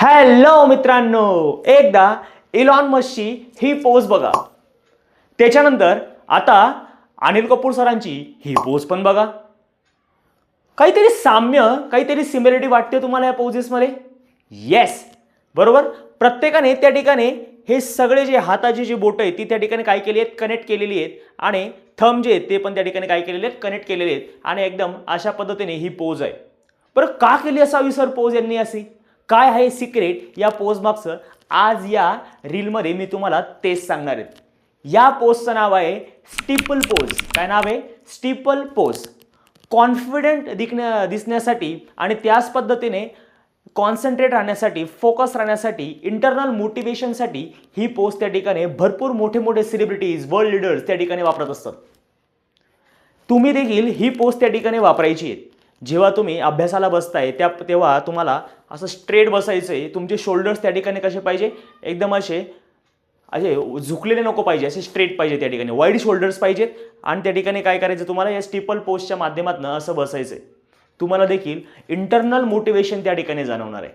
Hello मित्रांनो एकदा Elon मस्कची ही pose बघा. त्याच्यानंतर आता अनिल कपूर सरांची ही पोज पण बघा. काहीतरी साम्य काहीतरी सिमिलरिटी वाटते तुम्हाला या पोजेसमध्ये येस बरोबर? प्रत्येकाने त्या ठिकाणी हे सगळे जे हाताची जी बोटं आहेत ती त्या ठिकाणी काय केली आहेत? कनेक्ट केलेली आहेत. आणि थंब जे आहेत ते पण त्या ठिकाणी काय केलेले आहेत? कनेक्ट केलेले आहेत. आणि एकदम अशा पद्धतीने ही पोज आहे. बरं का केली असावी सर पोज यांनी अशी? काय आहे सिक्रेट या पोज आज या रीलमध्ये मी तुम्हाला तेच सांगणार आहेत या पोस्टचं नाव आहे स्टिपल पोज काय नाव आहे? स्टिपल पोज कॉन्फिडंट दिखण्या दिसण्यासाठी आणि त्याच पद्धतीने कॉन्सन्ट्रेट राहण्यासाठी फोकस राहण्यासाठी इंटरनल मोटिवेशनसाठी ही पोस्ट त्या ठिकाणी भरपूर मोठे मोठे सेलिब्रिटीज वर्ल्ड लिडर्स त्या ठिकाणी वापरत असतात. तुम्ही देखील ही पोस्ट त्या ठिकाणी वापरायची आहे. जेव्हा तुम्ही अभ्यासाला बसताय त्या तेव्हा तुम्हाला असं स्ट्रेट बसायचं आहे तुमचे शोल्डर्स त्या ठिकाणी कसे पाहिजे? एकदम असे असे झुकलेले नको पाहिजे असे स्ट्रेट पाहिजे त्या ठिकाणी. वाईड शोल्डर्स पाहिजेत आणि त्या ठिकाणी काय करायचं तुम्हाला? या स्टिपल पोस्टच्या माध्यमातून असं बसायचं आहे तुम्हाला देखील इंटरनल मोटिवेशन त्या ठिकाणी जाणवणार आहे.